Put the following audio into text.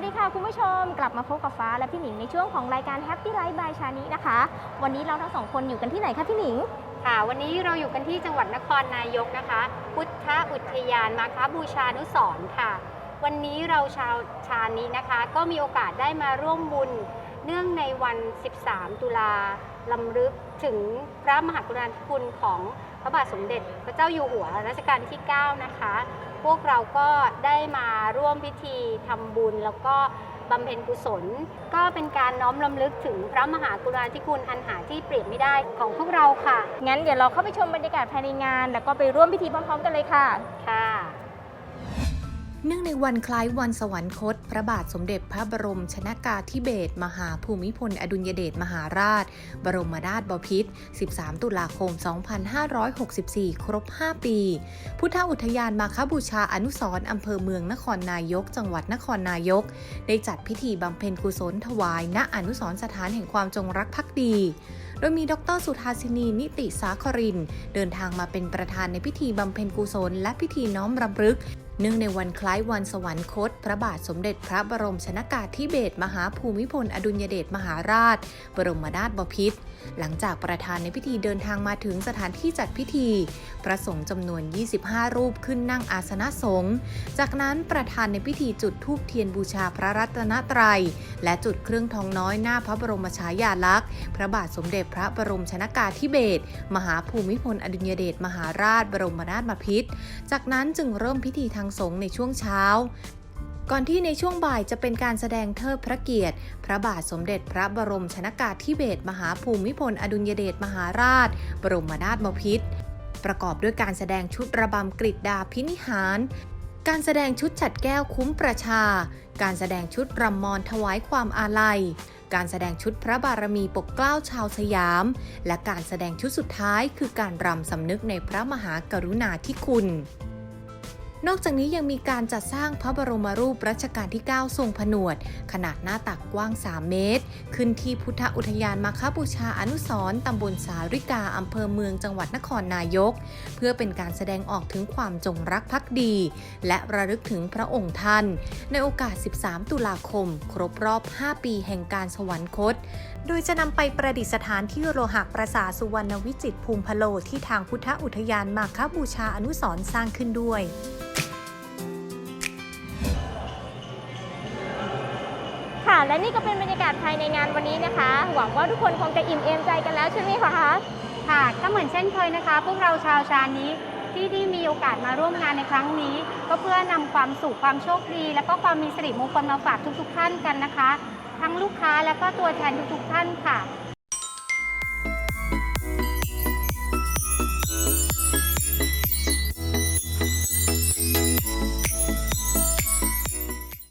ัสดีค่ะคุณผู้ชมกลับมาพบกับฟ้าและพี่หนิงในช่วงของรายการ Happy Life by ชานินะคะ วันนี้เราทั้งสองคนอยู่กันที่ไหนคะพี่หนิงค่ะ วันนี้เราอยู่กันที่จังหวัดนครนายกนะคะ พุทธอุทยานมาคบูชานุสรณ์ค่ะ วันนี้เราชาวชานี้นะคะ ก็มีโอกาสได้มาร่วมบุญ เนื่องในวัน 13 ตุลาลำลึกถึงพระมหากรุณาธิคุณของพระบาทสมเด็จพระเจ้าอยู่หัวรัชกาลที่ 9 นะคะ พวกเราก็ได้มาร่วมพิธีทำบุญแล้วก็บำเพ็ญกุศล ก็เป็นการน้อมรำลึกถึงพระมหากรุณาธิคุณอันหาที่เปรียบไม่ได้ของพวกเราค่ะ งั้นเดี๋ยวเราเข้าไปชมบรรยากาศภายในงาน แล้วก็ไปร่วมพิธีพร้อมๆกันเลยค่ะ ค่ะ เนื่องในวันคล้ายวันสวรรคต พระบาทสมเด็จพระบรมชนากาธิเบศรมหาภูมิพล อดุลยเดชมหาราช บรมนาถบพิตร 13 ตุลาคม 2564 ครบ 5 ปี พุทธอุทยานมาคบูชาอนุสร์อำเภอเมืองนครนายก จังหวัดนครนายก ได้จัดพิธีบำเพ็ญกุศลถวาย ณอนุสร์สถานแห่งความจงรักภักดี โดยมีดรสุธาสินีนิติสาคริน เดินทางมาเป็นประธานในพิธีบำเพ็ญกุศล และพิธีน้อมรำลึก เนื่องในวันคล้ายวันสวรรคต พระบาทสมเด็จพระบรมชนากาธิเบศรมหาภูมิพล อดุลยเดชมหาราช บรมนาถบพิตรหลังจากประธานในพิธีเดินทางมาถึงสถานที่จัดพิธี พระสงฆ์จำนวน 25 รูปขึ้นนั่งอาสนะสงฆ์จากนั้นประธานในพิธีจุดธูปเทียนบูชาพระรัตนตรัย และจุดเครื่องทองน้อยหน้าพระบรมฉายาลักษณ์ พระบาทสมเด็จพระบรมชนากาธิเบศรมหาภูมิพล อดุลยเดชมหาราช บรมนาถบพิตรจากนั้นจึงเริ่มพิธีทางสงฆ์ในช่วงเช้า ก่อนที่ในช่วงบ่ายจะเป็นการแสดงเทิดพระเกียรติ พระบาทสมเด็จพระบรมชนากาธิเบศรมหาภูมิพลอดุลยเดชมหาราช บรมนาถบพิตรประกอบด้วยการแสดงชุดระบำกริดดาพินิหาร การแสดงชุดฉัดแก้วคุ้มประชา การแสดงชุดรำมอนถวายความอาลัย การแสดงชุดพระบารมีปกเกล้าชาวสยาม และการแสดงชุดสุดท้ายคือการรำสำนึกในพระมหากรุณาธิคุณ นอกจากนี้ยังมีการจัดสร้างพระบรมรูปรัชกาลที่ 9 ทรงผนวด ขนาดหน้าตักกว้าง 3 เมตร ขึ้นที่พุทธอุทยานมาคบูชาอนุสรณ์ตำบลสาริกาอำเภอเมืองจังหวัดนครนายก เพื่อเป็นการแสดงออกถึงความจงรักภักดี และระลึกถึงพระองค์ท่าน ในโอกาส 13 ตุลาคม ครบรอบ 5 ปีแห่งการสวรรคต โดยจะนำไปประดิษฐานที่โลหะประสาทสุวรรณวิจิตรภูมิพโลที่ทางพุทธอุทยานมาคบูชาอนุสรณ์สร้างขึ้นด้วยค่ะและนี่ก็เป็นบรรยากาศภายในงานวันนี้นะคะ หวังว่าทุกคนคงจะอิ่มเอมใจกันแล้วใช่ไหมคะ ค่ะก็เหมือนเช่นเคยนะคะ พวกเราชาวชานี้ที่ที่มีโอกาสมาร่วมงานในครั้งนี้ ก็เพื่อนำความสุขความโชคดี และก็ความมีสิริมงคลมาฝากทุกๆท่านกันนะคะ ทั้งลูกค้าและก็ตัวแทนทุกๆท่านค่ะ